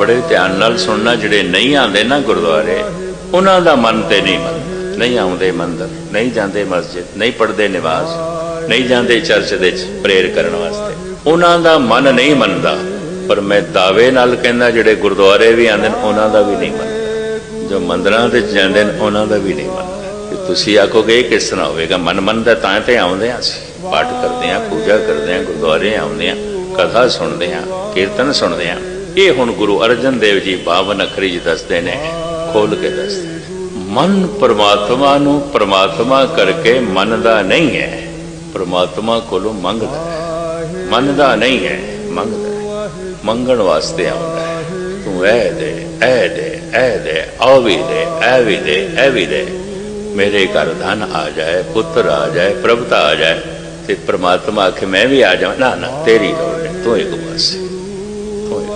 ਬੜੇ ਧਿਆਨ ਨਾਲ ਸੁਣਨਾ, ਜਿਹੜੇ ਨਹੀਂ ਆਉਂਦੇ ਨਾ ਗੁਰਦੁਆਰੇ, ਉਹਨਾਂ ਦਾ ਮਨ ਤੇ ਨਹੀਂ ਮੰਨਦਾ। ਨਹੀਂ ਆਉਂਦੇ ਮੰਦਰ, ਨਹੀਂ ਜਾਂਦੇ ਮਸਜਿਦ, ਨਹੀਂ ਪੜਦੇ ਨਿਵਾਸ, ਨਹੀਂ ਜਾਂਦੇ ਚਰਚ ਦੇ ਵਿੱਚ ਪ੍ਰੇਰ ਕਰਨ ਵਾਸਤੇ। ਉਹਨਾਂ ਦਾ ਮਨ ਨਹੀਂ ਮੰਨਦਾ, ਪਰ ਮੈਂ ਦਾਅਵੇ ਨਾਲ ਕਹਿੰਦਾ, ਜਿਹੜੇ ਗੁਰਦੁਆਰੇ ਵੀ ਆਉਂਦੇ ਨੇ, ਉਹਨਾਂ ਦਾ ਵੀ ਨਹੀਂ ਮੰਨਦਾ। ਜੋ ਮੰਦਰਾਂ ਦੇ ਜਾਂਦੇ ਨੇ, ਉਹਨਾਂ ਦਾ ਵੀ ਨਹੀਂ ਮੰਨਦਾ। ਤੁਸੀਂ ਆਖੋਗੇ, ਇਹ ਕਿਸ ਤਰ੍ਹਾਂ ਹੋਵੇਗਾ? ਮਨ ਮੰਨਦਾ ਤਾਂ ਤੇ ਆਉਂਦੇ ਹਾਂ ਅਸੀਂ। ਪਾਠ ਕਰਦੇ ਹਾਂ, ਪੂਜਾ ਕਰਦੇ ਹਾਂ, ਗੁਰਦੁਆਰੇ ਆਉਂਦੇ ਆ ਕਥਾ ਸੁਣਦੇ ਹਾਂ, ਕੀਰਤਨ ਸੁਣਦੇ ਹਾਂ। ਇਹ ਹੁਣ ਗੁਰੂ ਅਰਜਨ ਦੇਵ ਜੀ 52 ਅੱਖਰੀ ਜੀ ਦੱਸਦੇ ਨੇ, ਖੋਲ ਕੇ ਦੱਸਦੇ ਮਨ ਪ੍ਰਮਾਤਮਾ ਨੂੰ ਪ੍ਰਮਾਤਮਾ ਕਰਕੇ ਮੰਨਦਾ ਨਹੀਂ ਹੈ, ਪ੍ਰਮਾਤਮਾ ਕੋਲੋਂ ਮੰਗਦਾ ਹੈ। ਮੰਨਦਾ ਨਹੀਂ ਹੈ, ਮੰਗਦਾ ਹੈ। ਮੰਗਣ ਵਾਸਤੇ ਆਉਂਦਾ ਹੈ। ਤੂੰ ਇਹ ਦੇ, ਐ ਦੇ ਐ ਦੇ ਆ ਵੀ ਦੇ, ਐ ਵੀ ਦੇ, ਐ ਵੀ ਦੇ। ਮੇਰੇ ਘਰ ਧਨ ਆ ਜਾਏ, ਪੁੱਤਰ ਆ ਜਾਏ, ਪ੍ਰਭਤਾ ਆ ਜਾਏ ਤੇ ਪ੍ਰਮਾਤਮਾ ਆਖੇ, ਮੈਂ ਵੀ ਆ ਜਾਵਾਂ। ਨਾ ਨਾ, ਤੇਰੀ ਲੋੜ ਨਹੀਂ ਤੂੰ ਇੱਕ ਬਸ